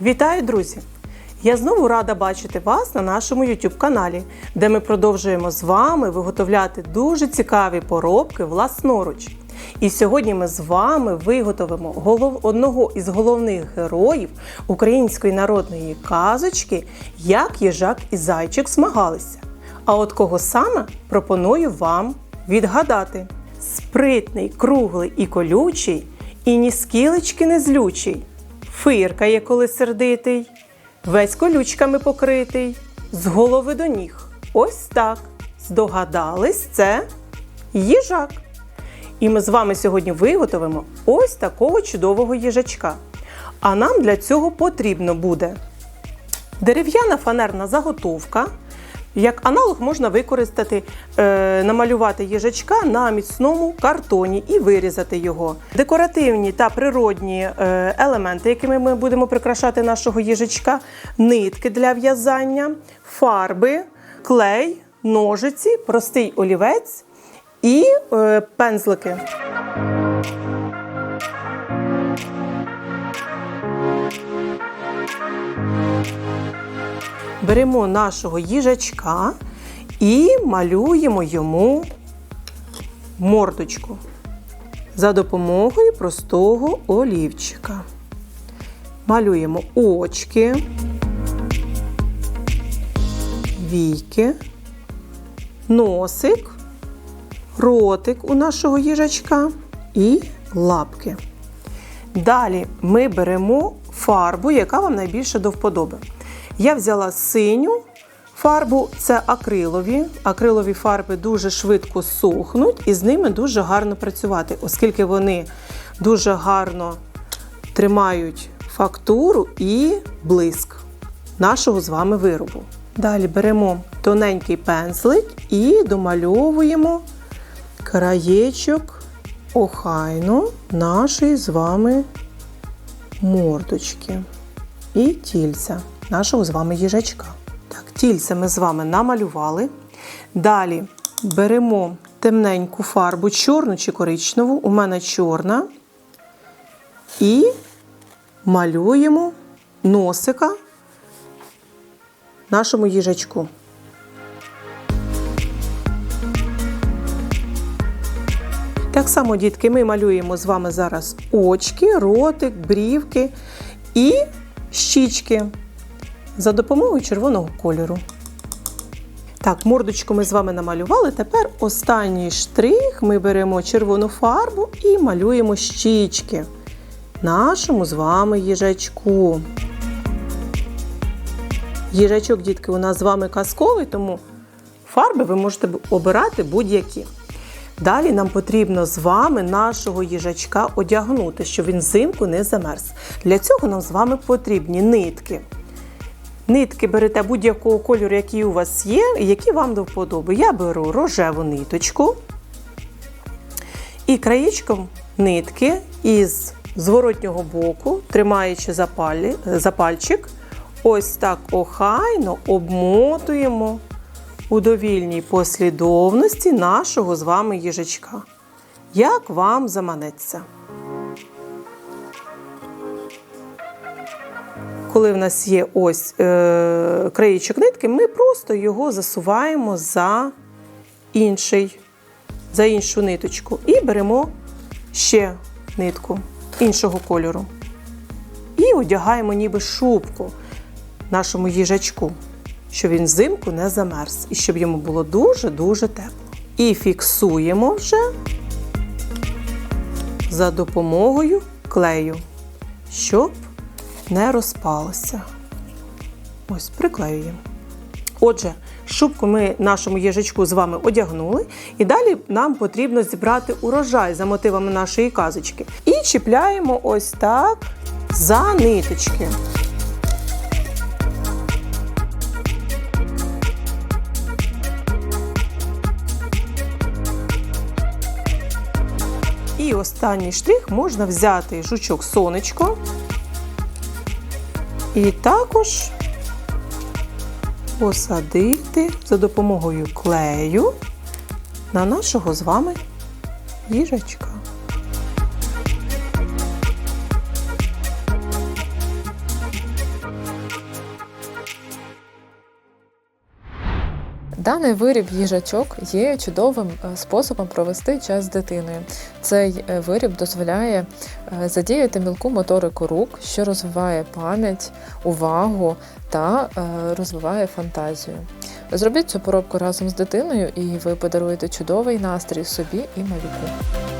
Вітаю, друзі! Я знову рада бачити вас на нашому YouTube каналі, де ми продовжуємо з вами виготовляти дуже цікаві поробки власноруч. І сьогодні ми з вами виготовимо голов... одного із головних героїв української народної казочки, як їжак і зайчик змагалися. А от кого саме пропоную вам відгадати: спритний, круглий і колючий, і ні скілечки не злючий. Фиркає, коли сердитий, весь колючками покритий, з голови до ніг. Ось так. Здогадались, це їжак. І ми з вами сьогодні виготовимо ось такого чудового їжачка. А нам для цього потрібно буде дерев'яна фанерна заготовка. Як аналог можна використати, е, намалювати їжачка на міцному картоні і вирізати його. Декоративні та природні е, елементи, якими ми будемо прикрашати нашого їжачка, нитки для в'язання, фарби, клей, ножиці, простий олівець і е, пензлики. Беремо нашого їжачка і малюємо йому мордочку за допомогою простого олівчика. Малюємо очки, війки, носик, ротик у нашого їжачка і лапки. Далі ми беремо фарбу, яка вам найбільше до вподоби. Я взяла синю фарбу, це акрилові. Акрилові фарби дуже швидко сохнуть і з ними дуже гарно працювати, оскільки вони дуже гарно тримають фактуру і блиск нашого з вами виробу. Далі беремо тоненький пензлик і домальовуємо краєчок охайно нашої з вами мордочки і тільця нашого з вами їжачка. Так, тільце ми з вами намалювали. Далі беремо темненьку фарбу, чорну чи коричневу, у мене чорна, і малюємо носика нашому їжачку. Так само, дітки, ми малюємо з вами зараз очки, ротик, брівки і щічки за допомогою червоного кольору. Так, мордочку ми з вами намалювали. Тепер останній штрих ми беремо червону фарбу і малюємо щічки нашому з вами їжачку. Їжачок, дітки, у нас з вами казковий, тому фарби ви можете обирати будь-які. Далі нам потрібно з вами нашого їжачка одягнути, щоб він взимку не замерз. Для цього нам з вами потрібні нитки. Нитки берете будь-якого кольору, який у вас є, і які вам до вподоби. Я беру рожеву ниточку і краєчком нитки із зворотнього боку, тримаючи за, пальчик, ось так охайно обмотуємо у довільній послідовності нашого з вами їжачка. Як вам заманеться? Коли в нас є ось е, краєчок нитки, ми просто його засуваємо за інший, за іншу ниточку і беремо ще нитку іншого кольору. І одягаємо ніби шубку нашому їжачку, щоб він взимку не замерз і щоб йому було дуже-дуже тепло. І фіксуємо вже за допомогою клею, щоб не розпалося. Ось, приклеюємо. Отже, шубку ми нашому їжачку з вами одягнули, і далі нам потрібно зібрати урожай за мотивами нашої казочки. І чіпляємо ось так за ниточки. І останній штрих можна взяти жучок сонечко І також посадити за допомогою клею на нашого з вами їжачка. Даний виріб їжачок є чудовим е, способом провести час з дитиною. Цей е, виріб дозволяє е, задіяти мілку моторику рук, що розвиває пам'ять, увагу та розвиває фантазію. Зробіть цю поробку разом з дитиною, і ви подаруєте чудовий настрій собі і малюку.